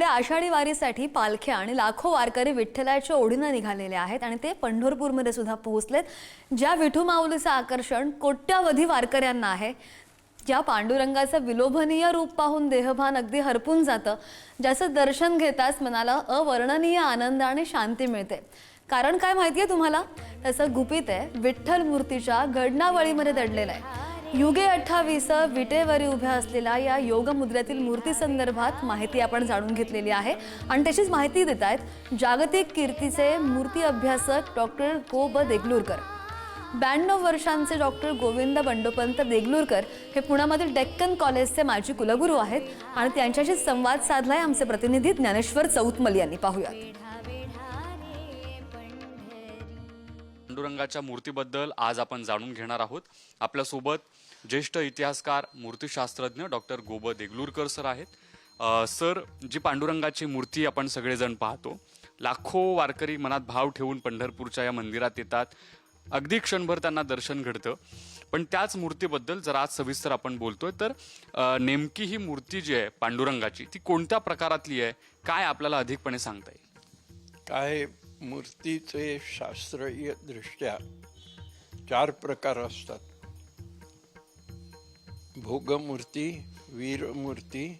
इकडे आषाढी वारीसाठी पालख्या आणि लाखो वारकरी विठ्ठलाच्या ओढीनं निघालेले आहेत आणि ते पंढरपूरमध्ये सुद्धा पोहोचलेत. ज्या विठू माऊलीचं आकर्षण कोट्यावधी वारकऱ्यांना आहे ज्या पांडुरंगाचं विलोभनीय रूप पाहून देहभान अगदी हरपून जातं ज्याचं दर्शन घेताच मनाला अवर्णनीय आनंद आणि शांती मिळते. कारण काय माहितीये तुम्हाला? त्याचं गुपित आहे विठ्ठल मूर्तीच्या घडणावळीमध्ये दडलेलं आहे. युगे अठ्ठावीस विटेवरी उभ्या असलेल्या या योगमुद्रेतील मूर्तीसंदर्भात मूर्ती संदर्भात माहिती आपण जाणून घेतलेली आहे. आणि त्याचीच माहिती देत आहेत जागतिक कीर्तीचे मूर्ती अभ्यासक डॉक्टर गो ब देगलूरकर. ब्याण्णव वर्षांचे डॉक्टर गोविंद बंडोपंत देगलूरकर हे पुण्यामधील डेक्कन कॉलेजचे माजी कुलगुरू आहेत. आणि त्यांच्याशी संवाद साधलाय आमचे प्रतिनिधी ज्ञानेश्वर चौतमल यांनी. पाहूयात. पांडुरंगाच्या मूर्तीबद्दल आज आपण जाणून घेणार आहोत. आपल्यासोबत ज्येष्ठ इतिहासकार मूर्तिशास्त्रज्ञ डॉक्टर गोब देगलूरकर सर आहेत. सर जी पांडुरंगाची मूर्ती आपण सगळेजण पाहतो लाखो वारकरी मनात भाव ठेवून पंढरपूरच्या या मंदिरात येतात. अगदी क्षणभर त्यांना दर्शन घडतं. पण त्याच मूर्तीबद्दल जर आज सविस्तर आपण बोलतोय तर नेमकी ही मूर्ती जी आहे पांडुरंगाची ती कोणत्या प्रकारातली आहे? काय आपल्याला अधिकपणे सांगता येईल? काय मूर्तीचे शास्त्रीय दृष्ट्या चार प्रकार असतात. भोगमूर्ती वीरमूर्ती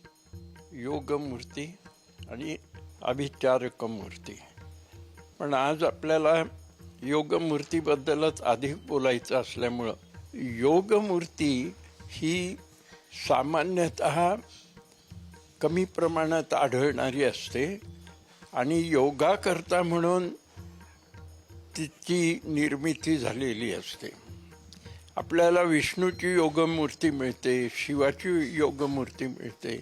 योगमूर्ती आणि अभिचारक मूर्ती पण आज आपल्याला योगमूर्तीबद्दलच अधिक बोलायचं असल्यामुळं योगमूर्ती ही सामान्यतः कमी प्रमाणात आढळणारी असते. आणि योगा करता म्हणून तिची निर्मिती झालेली असते. आपल्याला विष्णूची योगमूर्ती मिळते शिवाची योगमूर्ती मिळते.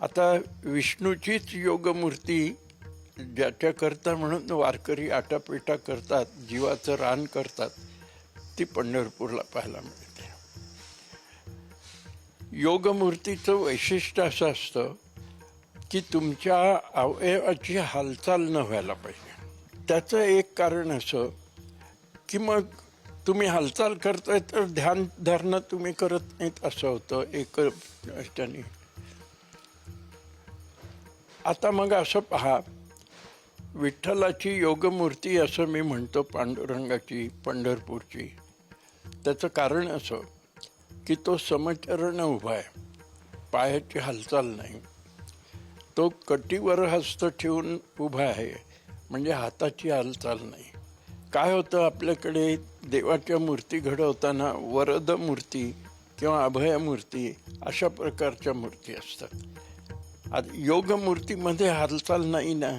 आता विष्णूचीच योगमूर्ती ज्याच्याकरता म्हणून वारकरी आटापिटा करतात जीवाचं रान करतात ती पंढरपूरला पाहायला मिळते. योगमूर्तीचं वैशिष्ट्य असं असतं की तुमच्या अवयवाची हालचाल न व्हायला पाहिजे. त्याचं एक कारण असं की मग तुम्ही हालचाल करताय तर ध्यान धरणं तुम्ही करत नाहीत असं होतं एक त्याने. आता मग असं पहा. विठ्ठलाची योगमूर्ती असं मी म्हणतो पांडुरंगाची पंढरपूरची. त्याचं कारण असं की तो समचरण उभा आहे. पायाची हालचाल नाही. तो कटीवर हस्त ठेवून उभा आहे. म्हणजे हाताची हालचाल नाही. काय होतं आपल्याकडे? देवाच्या मूर्ती घडवताना वरद मूर्ती किंवा अभया मूर्ती अशा प्रकारच्या मूर्ती असतात. योगमूर्तीमध्ये हालचाल नाही ना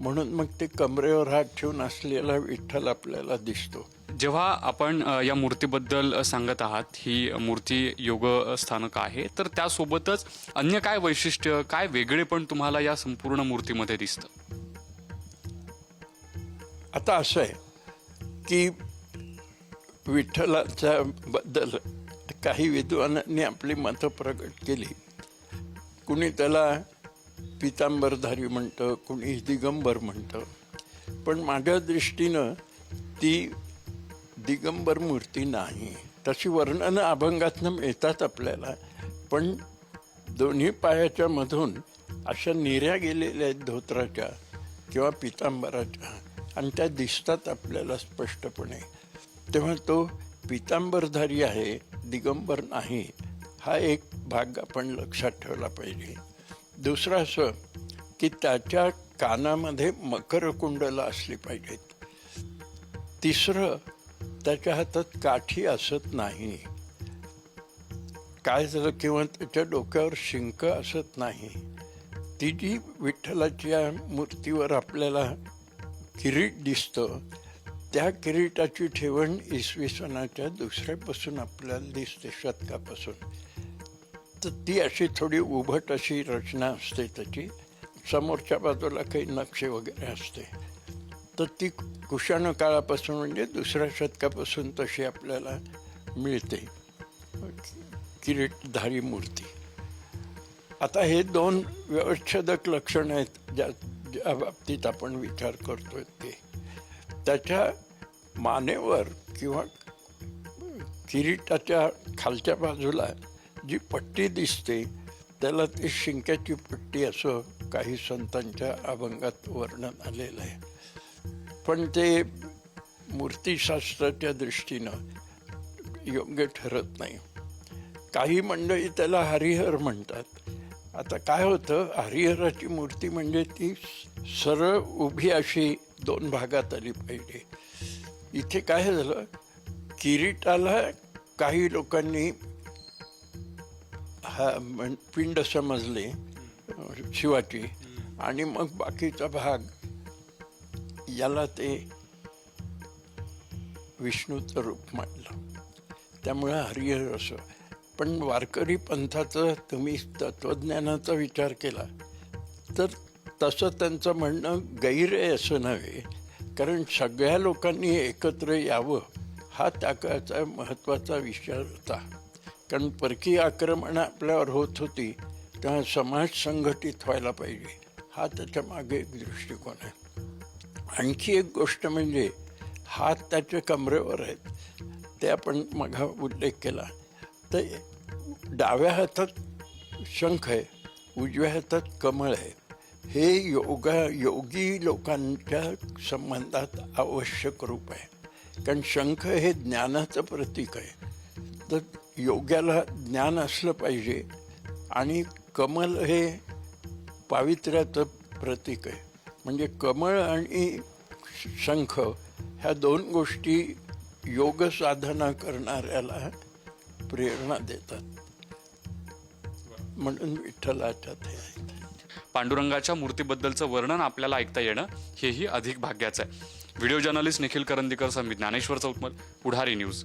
म्हणून मग ते कमरेवर हात ठेवून असलेला विठ्ठल आपल्याला दिसतो. जेव्हा आपण या मूर्तीबद्दल सांगत आहात ही मूर्ती योग स्थानक आहे तर त्यासोबतच अन्य काय वैशिष्ट्य काय वेगळे पण तुम्हाला या संपूर्ण मूर्तीमध्ये दिसतं? आता असं आहे की विठ्ठलाच्या बद्दल काही विद्वानांनी आपली मतं प्रकट केली. कुणी त्याला पितांबरधारी म्हणतं कुणी दिगंबर म्हणतं. पण माझ्या दृष्टीनं ती दिगंबर मूर्ती नाही. तशी वर्णनं अभंगातनं मिळतात आपल्याला पण दोन्ही पायाच्या मधून अशा निऱ्या गेलेल्या आहेत धोत्राच्या किंवा पितांबराच्या आणि त्या दिसतात आपल्याला स्पष्टपणे. तेव्हा तो पितांबरधारी आहे दिगंबर नाही हा एक भाग आपण लक्षात ठेवला पाहिजे. दुसरं असं की त्याच्या कानामध्ये मकरकुंडला असली पाहिजेत. तिसरं त्याच्या हातात काठी असत नाही. काय झालं किंवा त्याच्या डोक्यावर शिंक असत नाही. ती जी विठ्ठलाच्या मूर्तीवर आपल्याला किरीट दिसतं त्या किरीटाची ठेवण इसवी सणाच्या दुसऱ्यापासून आपल्याला दिसते शतकापासून. तर ती अशी थोडी उभट अशी रचना असते त्याची. समोरच्या बाजूला काही नक्षे वगैरे असते. तर ती कुशाण काळापासून म्हणजे दुसऱ्या शतकापासून तशी आपल्याला मिळते. किरीटधारी मूर्ती. आता हे दोन व्यवच्छेदक लक्षण आहेत ज्या ज्या बाबतीत आपण विचार करतोय ते. त्याच्या मानेवर किंवा किरीटाच्या खालच्या बाजूला जी पट्टी दिसते त्याला ती शिंक्याची पट्टी असं काही संतांच्या अभंगात वर्णन आलेलं आहे. पण ते मूर्तिशास्त्राच्या दृष्टीनं योग्य ठरत नाही. काही मंडळी त्याला हरिहर म्हणतात. आता काय होतं हरिहराची मूर्ती म्हणजे ती सरळ उभी अशी दोन भागात आली पाहिजे. इथे काय झालं किरीटाला काही लोकांनी हा म्हण- पिंड समजले शिवाची आणि मग बाकीचा भाग याला ते विष्णूचं रूप मांडलं त्यामुळं हरिहर असं. पण वारकरी पंथाचं तुम्ही तत्वज्ञानाचा विचार केला तर तसं त्यांचं म्हणणं गैर आहे असं नव्हे. कारण सगळ्या लोकांनी एकत्र यावं हा त्या काळाचा महत्त्वाचा विचार होता. कारण परकीय आक्रमणं आपल्यावर होत होती तेव्हा समाज संघटित व्हायला पाहिजे. हा त्याच्यामागे एक दृष्टिकोन आहे. आणखी एक गोष्ट म्हणजे हात त्याच्या कमरेवर आहेत. ते आपण मघा उल्लेख केला. तर डाव्या हातात शंख आहे उजव्या हातात कमळ आहे. हे योगा योगी लोकांच्या संबंधात आवश्यक रूप आहे. कारण शंख हे ज्ञानाचं प्रतीक आहे. तर योग्याला ज्ञान असलं पाहिजे. आणि कमल हे पावित्र्याचं प्रतीक आहे. म्हणजे कमळ आणि शंख ह्या दोन गोष्टी योग साधना करणाऱ्याला प्रेरणा देतात. म्हणून विठ्ठलाच्या ते आहेत पांडुरंगाच्या मूर्तीबद्दलचं वर्णन आपल्याला ऐकता येणं हेही अधिक भाग्याचं आहे. Video journalist Nikhil Karandikar Samit Dnyaneshwar Chautmal Pudhari news.